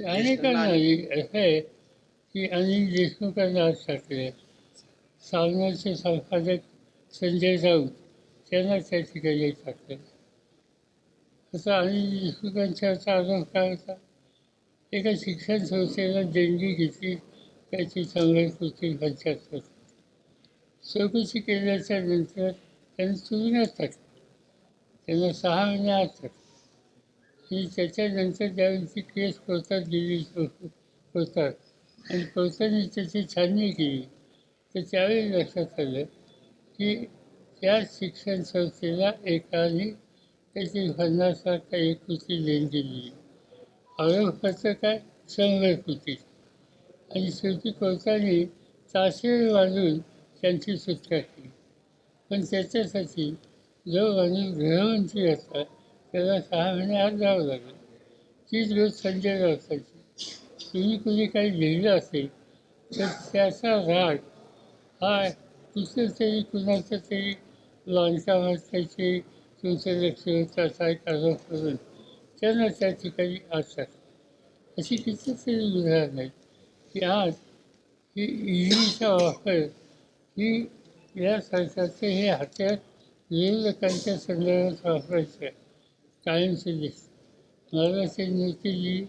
अनेकांना असं आहे की अनिल देशमुखांना आज टाकले सावनाचे संपादक संजय राऊत त्यांना त्या ठिकाणी टाकले. असं अनिल देशमुखांच्यावरचा आरोप काय होता? एका शिक्षण संस्थेला देणगी घेतली त्याची संघर्षकृती पंचायत होती. चौकशी केल्याच्यानंतर त्यांनी तुरुंगात टाकलं. त्यांना सहा महिने आत टाकलं. की त्याच्यानंतर ज्यावेळी ती केस कोर्टात गेली कोर्टात आणि कोर्टाने त्याची छाननी केली. तर त्यावेळी लक्षात आलं की त्या शिक्षण संस्थेला एकाने त्याची पन्नासारखा एक कृती देण दिली. आरोपाचं काय? संघकृती आणि शेवटी कोर्टाने ताशेर वाजून त्यांची सुटका केली. पण त्याच्यासाठी जो माणूस गृहमंत्री असतात त्याला सहा महिने आत जावं लागलं. तीच रोज संजय असायची तुम्ही कुणी काही लिहिलं असेल तर त्याचा राग हा कुठं तरी कुणाचं तरी बांधकामात त्याची तुमचं लक्ष होतं असा एक आरोप करून. त्यांना त्या ठिकाणी असतात अशी कितीतरी उदाहरण आहेत. की आज ही ईडीचा वापर ही या सरकारचे हे हत्यार लोकांच्या संदर्भात वापरायचं आहे. टाईम दिसतं मला ते नोटीस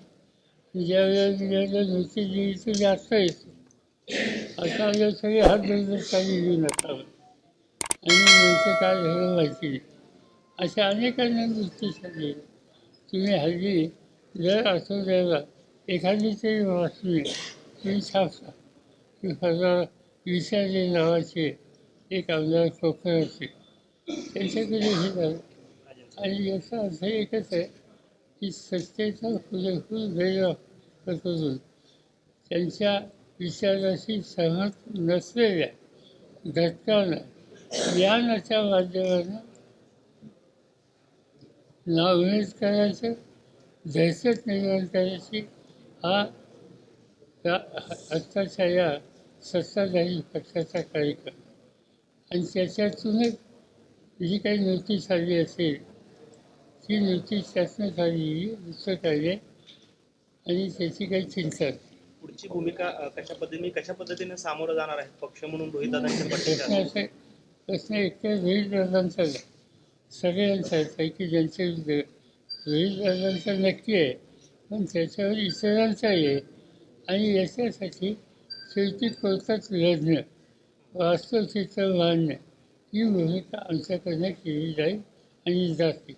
ज्या वेळेला गेलं नोटीस दिली इथे जास्त येतो. असा वेळ सगळे हात धरून काही लिहू नका आणि नंतर काय झालं माहिती नाही. अशा अनेकांना नोटीस आली तुम्ही हल्ली जर आठवड्याला एखादी तरी बातमी तुम्ही छापता की फला विशाले नावाचे एक आमदार कोकणाचे. त्यांच्याकडे हे झालं. आणि याचा अर्थ एकच आहे की सत्तेचा पुरेपूर गैरवापर करून त्यांच्या विचाराशी सहमत नसलेल्या घटकांना ज्ञानाच्या माध्यमानं नावमेद करायचं दहशत निर्माण करायची हा आत्ताच्या या सत्ताधारी पक्षाचा कार्यक्रम आणि त्याच्यातूनच जी काही नोटीस आली असेल ती नोटीस त्यातनंच आली दुसरं काय आणि त्याची काही चिंता पुढची भूमिका कशा पद्धतीने कशा पद्धतीने सामोरं जाणार आहे? पक्ष म्हणून रोहितदादांच्या प्रश्न पक्षाच्या असे प्रश्न एकट्या रोहितदादांचा सगळ्यांचा आहे की ज्यांचे रोहितदादांचा नक्की आहे पण त्याच्यावर इतरांचाही आहे. आणि याच्यासाठी शेवटी कोर्टात लढणं वास्तव चित्र मांडणं ही भूमिका आमच्याकडनं केली जाईल आणि जाते.